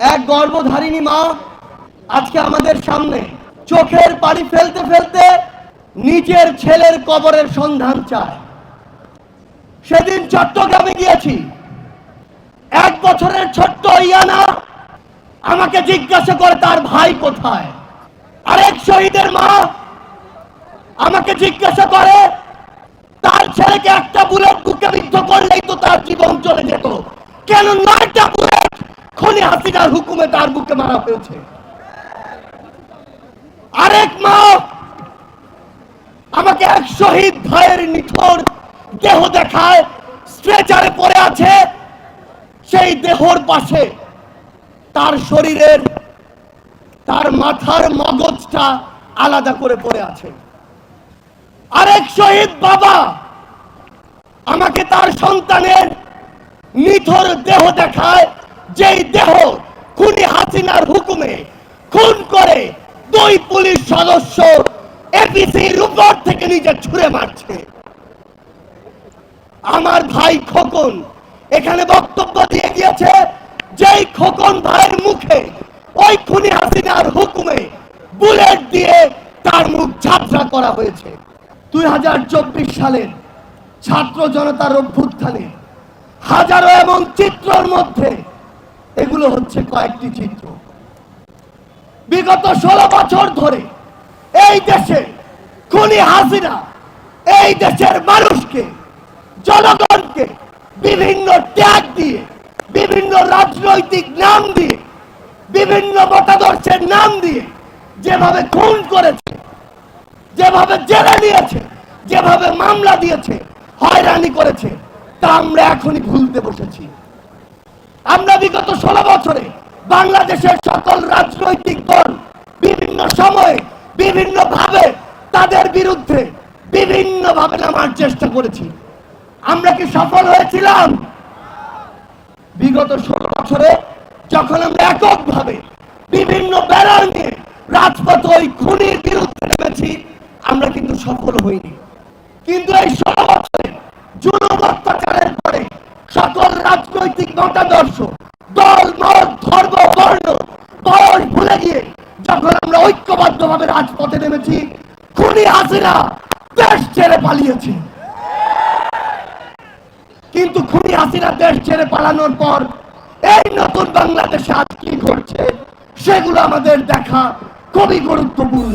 এক গর্ভধারিণী মা আজকে আমাদের সামনে চোখের পানি ফেলতে ফেলতে নিজের ছেলের কবরের সন্ধান চায়। সেদিন চট্টগ্রামে গিয়েছি। এক বছরের ছোট্ট ইয়ানা আমাকে জিজ্ঞাসা করে, তার ভাই কোথায়? আরেক শহীদের মা আমাকে জিজ্ঞাসা করে, তার ছেলেকে একটা বুলেট বুকে বিদ্ধ করলেই তো তার জীবন চলে যেত। কেন নয়টা বুলেট খনি হাসিনার হুকুমে তার বুকে মারা হয়েছে। আরেক মা আমাকে এক শহীদ ভাইয়ের নিথর দেহ দেখায়, স্ট্রেচারে পড়ে আছে, সেই দেহর পাশে তার শরীরের, তার মাথার মগজটা আলাদা করে পড়ে আছে। আরেক শহীদ বাবা আমাকে তার সন্তানের নিথর দেহ দেখায় যেই দেহ খুনি হাসিনার হুকুমে খুন করে, দুই পুলিশ সদস্য এপিসির উপর থেকে নিজে ছুঁড়ে মারছে। আমার ভাই খোকন এখানে বক্তব্য দিয়ে গিয়েছে যেই খোকন ভাইয়ের মুখে ওই খুনি হাসিনার হুকুমে বুলেট দিয়ে তার মুখ ঝাপসা করা হয়েছে। দুই হাজার চব্বিশ সালের ছাত্র জনতার অভ্যুত্থানে হাজারো এবং চিত্রর মধ্যে এগুলো হচ্ছে কয়েকটি চিত্র। বিগত ষোলো বছর ধরে এই দেশে খুনি হাসিনা, এই দেশের মানুষকে, জনগণকে বিভিন্ন ট্যাগ দিয়ে, বিভিন্ন রাজনৈতিক নাম দিয়ে, বিভিন্ন মতাদর্শের নাম দিয়ে যেভাবে খুন করেছে, যেভাবে জেলে নিয়েছে, যেভাবে মামলা দিয়েছে, হয়রানি করেছে, তা আমরা এখনই ভুলতে বসেছি। আমরা বিগত ষোলো বছরে বাংলাদেশের সকল রাজনৈতিক দল বিভিন্ন সময়ে বিভিন্ন ভাবে তাদের বিরুদ্ধে বিভিন্ন ভাবে নামার চেষ্টা করেছি। আমরা কি সফল হয়েছিলাম? বিগত ষোলো বছরে যখন আমরা এককভাবে বিভিন্ন ব্যানার নিয়ে রাজপথ ওই খুনির বিরুদ্ধে নেমেছি, আমরা কিন্তু সফল হইনি। কিন্তু এই ষোলো বছরে জুলুম অত্যাচারের পরে সকল রাজনৈতিক মতাদর্শ, দল, মত, ধর্ম, বর্ণ, বয়স ভুলে গিয়ে যখন আমরা ঐক্যবদ্ধভাবে রাজপথে নেমেছি, খুনি হাসিনা দেশ ছেড়ে পালিয়েছে। কিন্তু খুনি হাসিনা দেশ ছেড়ে পালানোর পর এই নতুন বাংলাদেশে আজ কি ঘটছে, সেগুলো আমাদের দেখা খুবই গুরুত্বপূর্ণ।